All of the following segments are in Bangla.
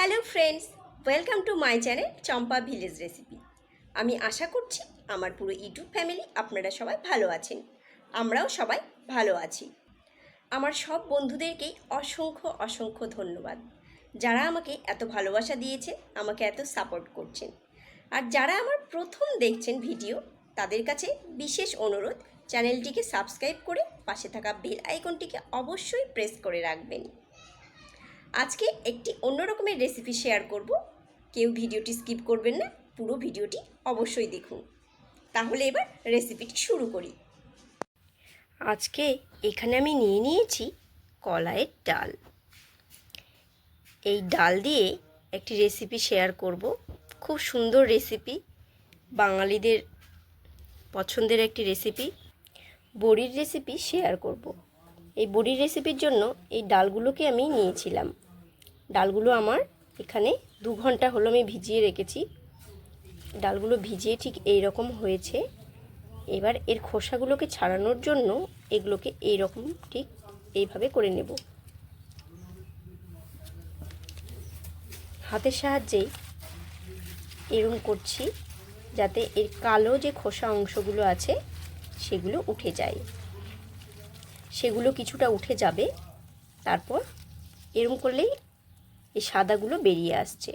Hello friends, welcome to my channel Champa village recipe. আমি আশা করছি আমার পুরো ইউটিউব ফ্যামিলি আপনারা সবাই ভালো আছেন। আমরাও সবাই ভালো আছি। আমার সব বন্ধুদেরকেই অসংখ্য অসংখ্য ধন্যবাদ। যারা আমাকে এত ভালোবাসা দিয়েছে, আমাকে এত সাপোর্ট করছেন। আর যারা আমার প্রথম দেখছেন ভিডিও, তাদের কাছে বিশেষ অনুরোধ, চ্যানেলটিকে সাবস্ক্রাইব করে পাশে থাকা বেল আইকনটিকে অবশ্যই প্রেস করে রাখবেন। আজকে একটি অন্য রকমের রেসিপি শেয়ার করব। কেউ ভিডিওটি স্কিপ করবেন না, পুরো ভিডিওটি অবশ্যই দেখুন। তাহলে এবার রেসিপিটি শুরু করি। আজকে এখানে আমি নিয়ে নিয়েছি কলাইয়ের ডাল। এই ডাল দিয়ে একটি রেসিপি শেয়ার করব। খুব সুন্দর রেসিপি বাঙালিদের পছন্দের একটি রেসিপি বড়ির রেসিপি শেয়ার করব। এই বড়ির রেসিপির জন্য এই ডালগুলোকে আমি নিয়েছিলাম। ডালগুলো আমার এখানে দু ঘণ্টা হলো আমি ভিজিয়ে রেখেছি। ডালগুলো ভিজিয়ে ঠিক এই রকম হয়েছে। এবার এর খোসাগুলোকে ছাড়ানোর জন্য এগুলোকে এই রকম ঠিক এইভাবে করে নেব। হাতের সাহায্যেই এরম করছি যাতে এর কালো যে খোসা অংশগুলো আছে সেগুলো উঠে যায়। সেগুলো কিছুটা উঠে যাবে। তারপর এরম করলেই এই সাদাগুলো বেরিয়ে আসছে।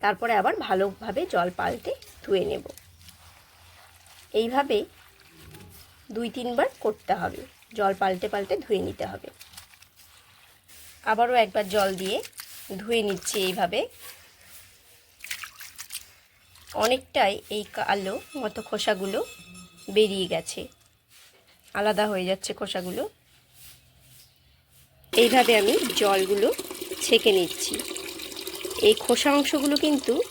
তারপরে আবার ভালোভাবে জল পাল্টে ধুয়ে নেব। এইভাবে দুই তিনবার করতে হবে। জল পাল্টে পাল্টে ধুয়ে নিতে হবে। আবারও একবার জল দিয়ে ধুয়ে নিচ্ছি এইভাবে। অনেকটাই এই কালো মতো খোসাগুলো বেরিয়ে গেছে। আলাদা হয়ে যাচ্ছে খোসাগুলো। এইভাবে আমি জলগুলো ছেঁকে নিচ্ছি। এই খোসা অংশগুলো কিন্তু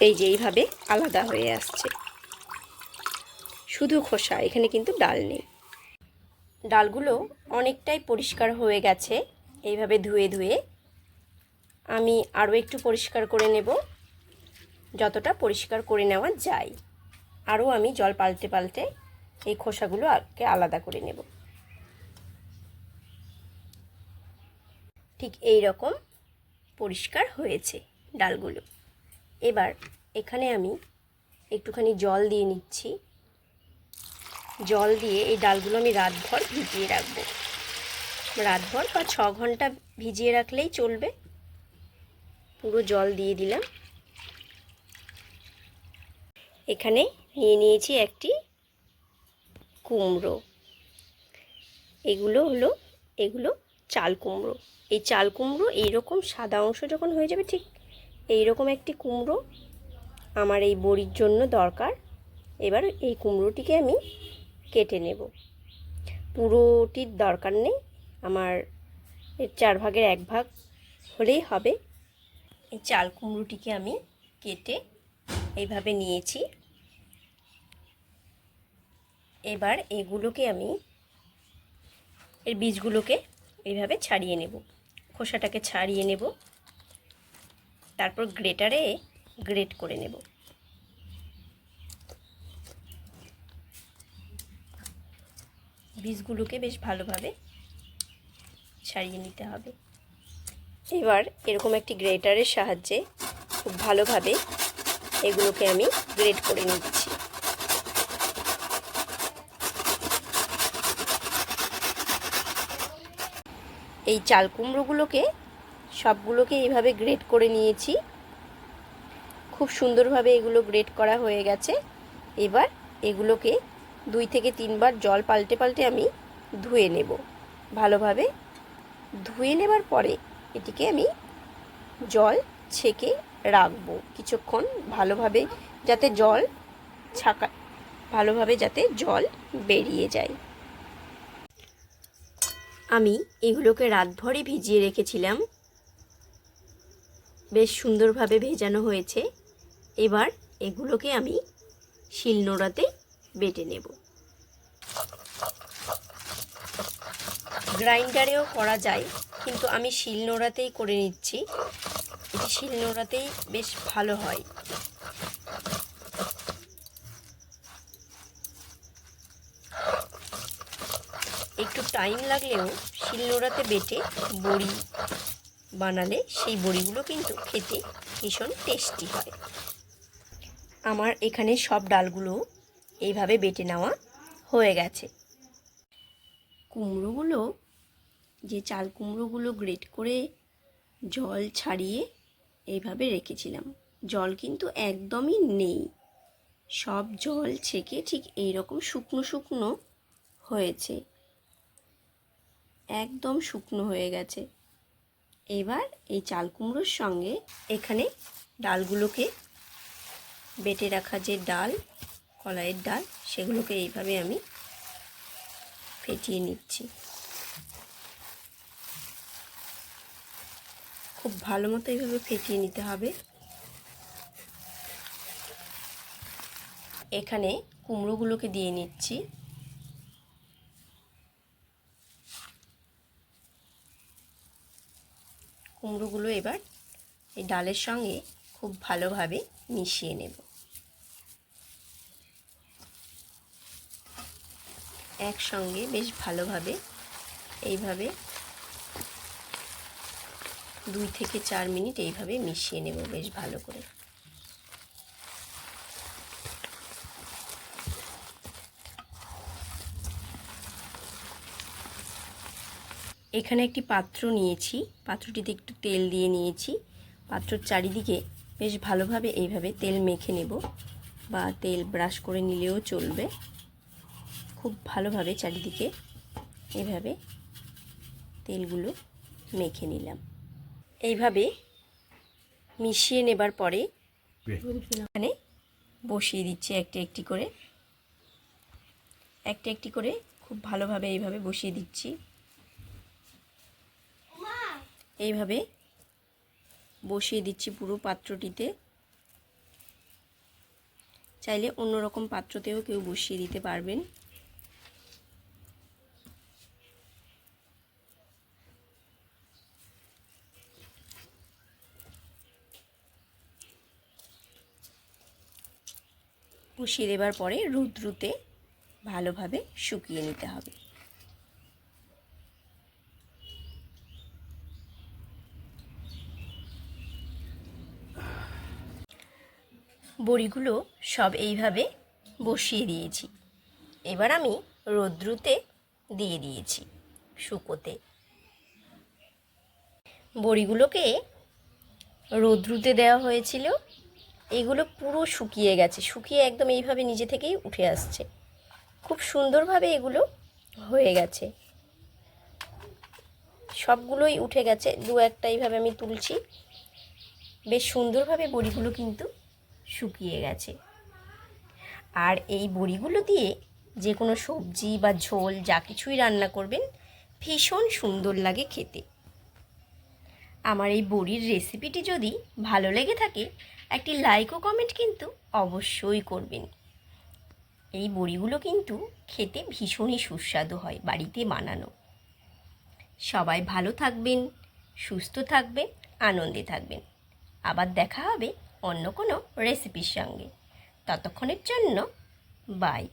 এই যে এইভাবে আলাদা হয়ে আসছে। শুধু খোসা, এখানে কিন্তু ডাল নেই। ডালগুলো অনেকটাই পরিষ্কার হয়ে গেছে। এইভাবে ধুয়ে ধুয়ে আমি আরও একটু পরিষ্কার করে নেব। যতটা পরিষ্কার করে নেওয়া যায়। আরও আমি জল পাল্টে পাল্টে এই খোসাগুলো আগে আলাদা করে নেব। ঠিক এই রকম পরিষ্কার হয়েছে ডালগুলো। এবার এখানে আমি একটুখানি জল দিয়ে নিচ্ছি। জল দিয়ে এই ডালগুলো আমি রাতভর ভিজিয়ে রাখব। রাতভর বা ছ ঘণ্টা ভিজিয়ে রাখলেই চলবে। পুরো জল দিয়ে দিলাম। এখানে নিয়ে নিয়েছি একটি কুমড়ো। এগুলো হলো, এগুলো চাল কুমড়ো। এই চাল কুমড়ো এইরকম সাদা অংশ যখন হয়ে যাবে, ঠিক এই রকম একটি কুমড়ো আমার এই বড়ির জন্য দরকার। এবার এই কুমড়োটিকে আমি কেটে নেব। পুরোটির দরকার নেই। আমার এর চার ভাগের এক ভাগ হলেই হবে। এই চাল কুমড়োটিকে আমি কেটে এইভাবে নিয়েছি। এবার এগুলোকে আমি, এর বীজগুলোকে এইভাবে ছাড়িয়ে নেব। খোসাটাকে ছাড়িয়ে নেব। তারপর গ্রেটারে গ্রেট করে নেব। বীজগুলোকে বেশ ভালোভাবে ছাড়িয়ে নিতে হবে। এবার এরকম একটি গ্রেটারের সাহায্যে খুব ভালোভাবে এগুলোকে আমি গ্রেট করে নিচ্ছি। এই চাল কুমড়োগুলোকে সবগুলোকে এইভাবে গ্রেট করে নিয়েছি। খুব সুন্দরভাবে এগুলো গ্রেট করা হয়ে গেছে। এবার এগুলোকে দুই থেকে তিনবার জল পাল্টে পাল্টে আমি ধুয়ে নেব। ভালোভাবে ধুয়ে নেবার পরে এটিকে আমি জল ছেঁকে রাখব কিছুক্ষণ ভালোভাবে যাতে জল ছাকা ভালোভাবে যাতে জল বেরিয়ে যায়। আমি এগুলোকে রাতভরই ভিজিয়ে রেখেছিলাম। বেশ সুন্দরভাবে ভেজানো হয়েছে। এবার এগুলোকে আমি শিলনোড়াতে বেটে নেব। গ্রাইন্ডারেও করা যায়, কিন্তু আমি শিলনোড়াতেই করে নিচ্ছি। এটি শিলনোড়াতেই বেশ ভালো হয়। একটু টাইম লাগলেও শিলনোড়াতে বেটে বড়ি বানালে সেই বড়িগুলো কিন্তু খেতে ভীষণ টেস্টি হয়। আমার এখানে সব ডালগুলো এইভাবে বেটে নেওয়া হয়ে গেছে। কুমড়োগুলো, যে চাল কুমড়োগুলো গ্রেট করে জল ছাড়িয়ে এইভাবে রেখেছিলাম। জল কিন্তু একদমই নেই। সব জল ছেঁকে ঠিক এই রকম শুকনো শুকনো হয়েছে। একদম শুকনো হয়ে গেছে। এবার এই চাল কুমড়োর সঙ্গে এখানে ডালগুলোকে বেটে রাখা যে ডাল, কলাইয়ের ডাল, সেগুলোকে এইভাবে আমি ফেটিয়ে নিচ্ছি। খুব ভালো মতো এইভাবে ফেটিয়ে নিতে হবে। এখানে কুমড়োগুলোকে দিয়ে নিচ্ছি। কুমড়োগুলো এবার এই ডালের সঙ্গে খুব ভালোভাবে মিশিয়ে নেব। একসঙ্গে বেশ ভালোভাবে এইভাবে দুই থেকে চার মিনিট এইভাবে মিশিয়ে নেব বেশ ভালো করে। এখানে একটি পাত্র নিয়েছি। পাত্রটিতে একটু তেল দিয়ে নিয়েছি। পাত্রর চারিদিকে বেশ ভালোভাবে এইভাবে তেল মেখে নেব বা তেল ব্রাশ করে নিলেও চলবে। খুব ভালোভাবে চারিদিকে এভাবে তেলগুলো মেখে নিলাম। এইভাবে মিশিয়ে নেবার পরে এখানে বসিয়ে দিচ্ছি একটি একটি করে। একটি একটি করে খুব ভালোভাবে এইভাবে বসিয়ে দিচ্ছি। এইভাবে বসিয়ে দিচ্ছি পুরো পাত্রটিতে। চাইলে অন্য রকম পাত্রতেও কেউ বসিয়ে দিতে পারবেন। বসিয়ে দেবার পরে রুদ্রুতে ভালোভাবে শুকিয়ে নিতে হবে। বড়িগুলো সব এইভাবে বসিয়ে দিয়েছি। এবার আমি রৌদ্রুতে দিয়ে দিয়েছি শুকোতে। বড়িগুলোকে রৌদ্রুতে দেওয়া হয়েছিল। এগুলো পুরো শুকিয়ে গেছে, শুকিয়ে একদম এইভাবে নিজে থেকেই উঠে আসছে। খুব সুন্দরভাবে এগুলো হয়ে গেছে। সবগুলোই উঠে গেছে, দু একটা এইভাবে আমি তুলছি। বেশ সুন্দরভাবে বড়িগুলো কিন্তু শুকিয়ে গেছে। আর এই বড়িগুলো দিয়ে যে কোনো সবজি বা ঝোল, যা কিছুই রান্না করবেন, ভীষণ সুন্দর লাগে খেতে। আমার এই বড়ির রেসিপিটি যদি ভালো লেগে থাকে, একটি লাইক ও কমেন্ট কিন্তু অবশ্যই করবেন। এই বড়িগুলো কিন্তু খেতে ভীষণই সুস্বাদু হয় বাড়িতে বানানো। সবাই ভালো থাকবেন, সুস্থ থাকবেন, আনন্দে থাকবেন। আবার দেখা হবে অন্য কোনো রেসিপির সঙ্গে। ততক্ষণের জন্য বাই